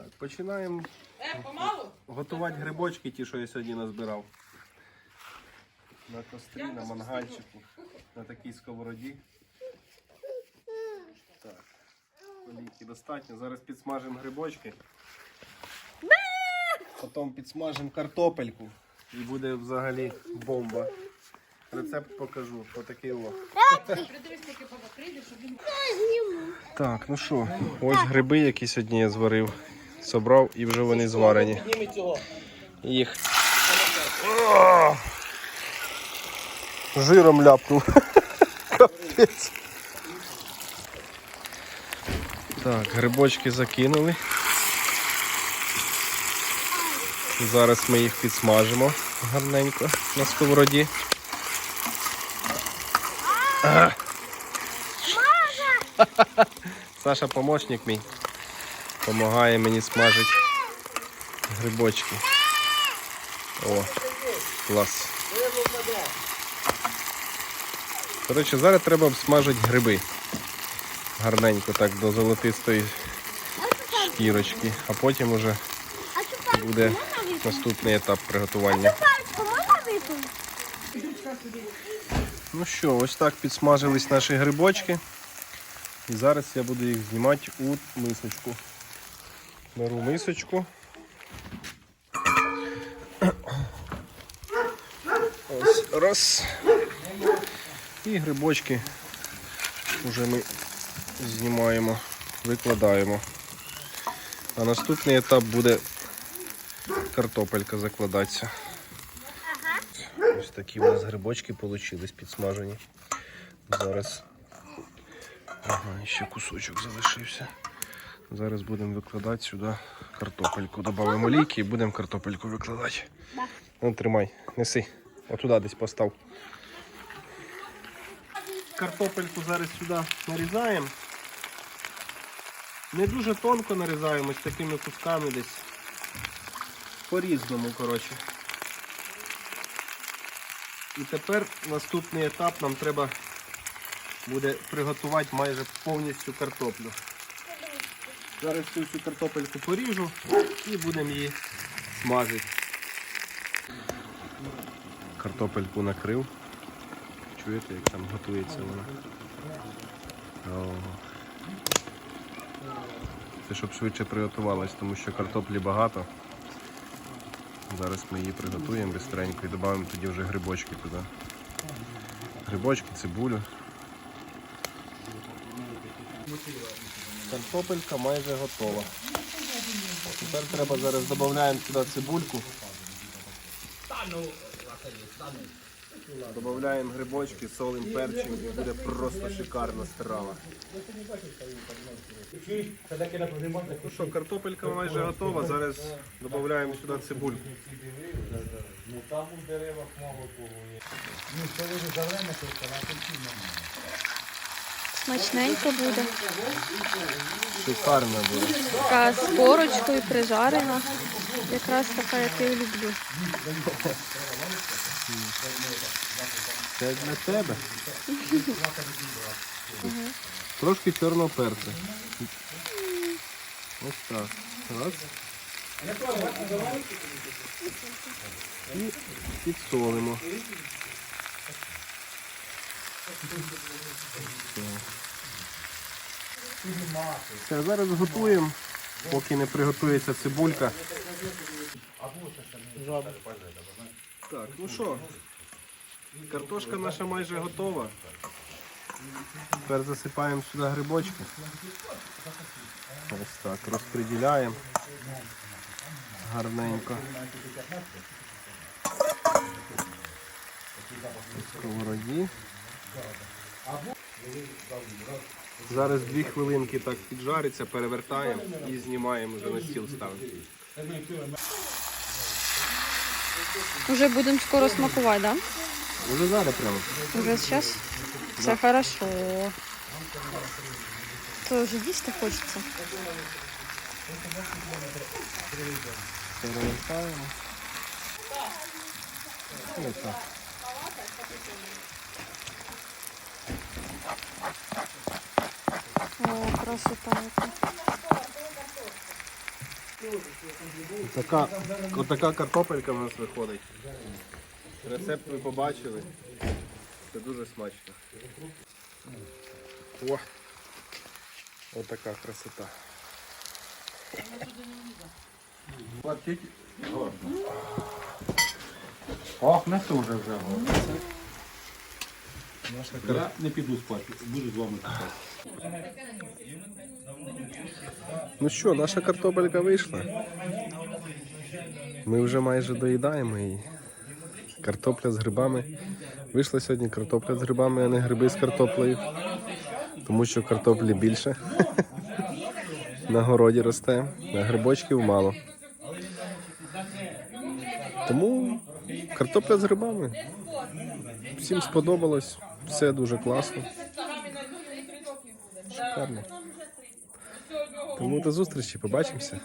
Так, починаємо Е, готувати грибочки, ті, що я сьогодні назбирав. На кострі, на мангальчику, на такій сковороді. Так, олійки достатньо. Зараз підсмажимо грибочки. Потім підсмажимо картопельку і буде взагалі бомба. Рецепт покажу. Отакий о. Придивись, тільки папа щоб він... Так, ну що, ось гриби, які сьогодні я зварив. Собрав і вже вони зварені. Їх. О! Жиром ляпнув. Капець. Так, грибочки закинули. Зараз ми їх підсмажимо гарненько на сковороді. Саша помощник мій. Помагає мені смажити грибочки. О, клас. Коротше, зараз треба обсмажити гриби. Гарненько так до золотистої шкірочки, а потім уже буде наступний етап приготування. Ну що, ось так підсмажились наші грибочки. І зараз я буду їх знімати у мисочку. Беру мисочку. Ось раз. І грибочки вже ми знімаємо, викладаємо. А наступний етап буде картопелька закладатися. Ось такі у нас грибочки получились підсмажені. Зараз ага, ще кусочок залишився. Зараз будемо викладати сюди картопельку. Додамо олійки і будемо картопельку викладати. Ну, тримай, неси. Отуда десь постав. Картопельку зараз сюди нарізаємо. Не дуже тонко нарізаємо, ось такими кусками десь. По-різному, коротше. І тепер наступний етап нам треба буде приготувати майже повністю картоплю. Зараз цю всю картопельку поріжу і будемо її смажити. Картопельку накрив. Чуєте, як там готується вона? О. Це щоб швидше приготувалось, тому що картоплі багато. Зараз ми її приготуємо бистренько і додамо тоді вже грибочки туди. Грибочки, цибулю. Картопелька майже готова. Тепер треба зараз додаємо сюди цибульку. Додаємо грибочки, солим, перчим буде просто шикарна страва. Ну що, картопелька майже готова. Зараз додаємо сюди цибульку. Смачненько буде. Шикарна буде. Така з корочкою прижарена. Якраз така, як я люблю. Це для тебе. Трошки чорного перцю. Ось так. Раз. І підсолимо. Все, зараз готуємо, поки не приготується цибулька. Так, ну що, картошка наша майже готова. Тепер засипаємо сюди грибочки. Ось так, розподіляємо гарненько. Сковороді. Зараз дві хвилинки так піджариться, перевертаємо і знімаємо вже на стіл ставимо. Уже будемо скоро смакувати, да? Уже зараз прямо. Уже зараз? Все хорошо. То вже їсти хочеться. Перевертаємо. Ось так. Красота. Така, отака картопелька в нас виходить. Рецепт ви побачили. Це дуже смачно. О! Отака красота. Ох, не дуже вже. Я не піду спати, буду з вами спати. Ну що, наша картопелька вийшла. Ми вже майже доїдаємо її. Картопля з грибами. Вийшла сьогодні картопля з грибами, а не гриби з картоплею. Тому що картоплі більше. На городі росте, а грибочків мало. Тому картопля з грибами. Всім сподобалось, все дуже класно. Шикарно. Тому до зустрічі, побачимося.